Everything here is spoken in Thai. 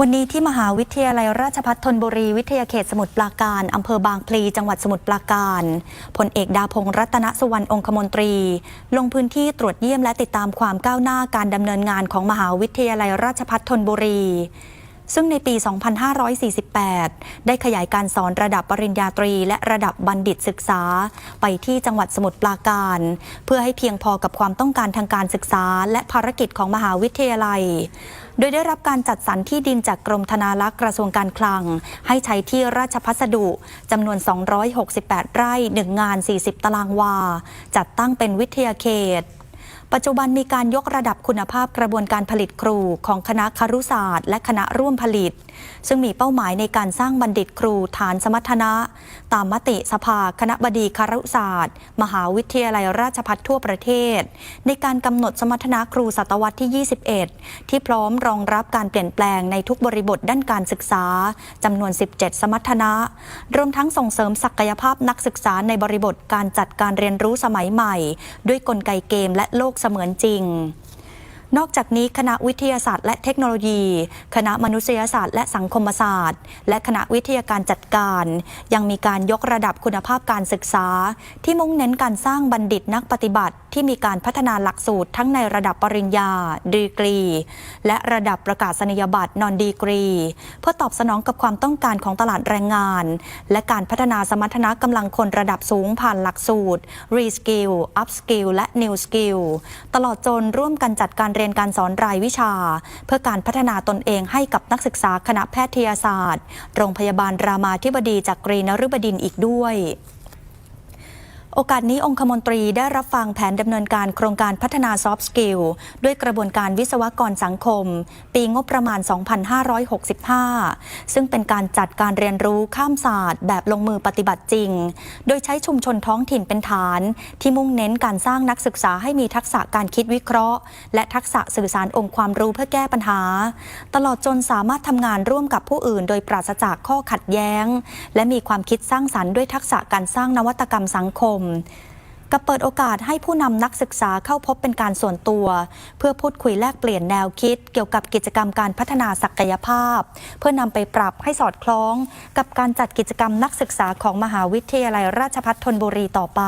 วันนี้ที่มหาวิทยาลัยราชภัฏธนบุรี วิทยาเขตสมุทรปราการ อำเภอบางพลี จังหวัดสมุทรปราการพลเอกดาพงศ์รัตนสุวรรณองคมนตรี ลงพื้นที่ตรวจเยี่ยมและติดตามความก้าวหน้าการดำเนินงานของมหาวิทยาลัยราชภัฏธนบุรี ซึ่งในปี 2548 ได้ขยายการสอนระดับปริญญาตรี และระดับบัณฑิตศึกษา ไปที่จังหวัดสมุทรปราการ เพื่อให้เพียงพอกับความต้องการทางการศึกษา และภารกิจของมหาวิทยาลัย โดยได้รับการจัดสรรที่ดินจากกรมธนารักษ์กระทรวงการคลัง ให้ใช้ที่ราชพัสดุจำนวน 268 ไร่ 1 งาน 40 ตารางวา จัดตั้งเป็นวิทยาเขต ปัจจุบันมีการยกระดับคุณภาพกระบวนการผลิตครูของคณะครุศาสตร์ และคณะร่วมผลิต ซึ่งมีเป้าหมายในการสร้างบัณฑิตครูฐานสมรรถนะ ตามมติสภาคณะบดีครุศาสตร์ มหาวิทยาลัยราชภัฏทั่วประเทศ ในการกำหนดสมรรถนะครูศตวรรษที่ 21 ที่พร้อมรองรับการเปลี่ยนแปลงในทุกบริบทด้านการศึกษาจำนวน 17 สมรรถนะ รวมทั้งส่งเสริมศักยภาพนักศึกษาในบริบทการจัดการเรียนรู้สมัยใหม่ ด้วยกลไกเกมและโลกเสมือนจริง นอกจากนี้คณะวิทยาศาสตร์และเทคโนโลยี คณะมนุษยศาสตร์และสังคมศาสตร์ และคณะวิทยาการจัดการ ยังมีการยกระดับคุณภาพการศึกษา ที่มุ่งเน้นการสร้างบัณฑิตนักปฏิบัติ ที่มีการพัฒนาหลักสูตรทั้งในระดับปริญญา ดีกรี และระดับประกาศนียบัตรนอนดีกรี เพื่อตอบสนองกับความต้องการของตลาดแรงงาน และการพัฒนาสมรรถนะกำลังคนระดับสูงผ่านหลักสูตร Reskill Upskill และ New Skill ตลอดจนร่วมกันจัดการเรียนการสอนรายวิชา เพื่อการพัฒนาตนเองให้กับนักศึกษาคณะแพทยศาสตร์ โรงพยาบาลรามาธิบดีจากกรีนฤบดินทร์อีกด้วย โอกาสนี้องคมนตรีได้รับฟังแผนดำเนินการโครงการพัฒนาซอฟต์สกิลด้วยกระบวนการวิศวกรสังคม ปีงบประมาณ 2565 ซึ่งเป็นการจัดการเรียนรู้ข้ามศาสตร์ แบบลงมือปฏิบัติจริง โดยใช้ชุมชนท้องถิ่นเป็นฐาน ที่มุ่งเน้นการสร้างนักศึกษาให้มีทักษะการคิดวิเคราะห์ และทักษะสื่อสารองค์ความรู้เพื่อแก้ปัญหา ตลอดจนสามารถทำงานร่วมกับผู้อื่น โดยปราศจากข้อขัดแย้ง และมีความคิดสร้างสรรค์ด้วยทักษะการสร้างนวัตกรรมสังคมกับเปิดโอกาสให้ผู้นำนักศึกษาเข้าพบเป็นการส่วนตัว เพื่อพูดคุยแลกเปลี่ยนแนวคิด เกี่ยวกับกิจกรรมการพัฒนาศักยภาพ เพื่อนำไปปรับให้สอดคล้อง กับการจัดกิจกรรมนักศึกษาของมหาวิทยาลัยราชภัฏธนบุรีต่อไป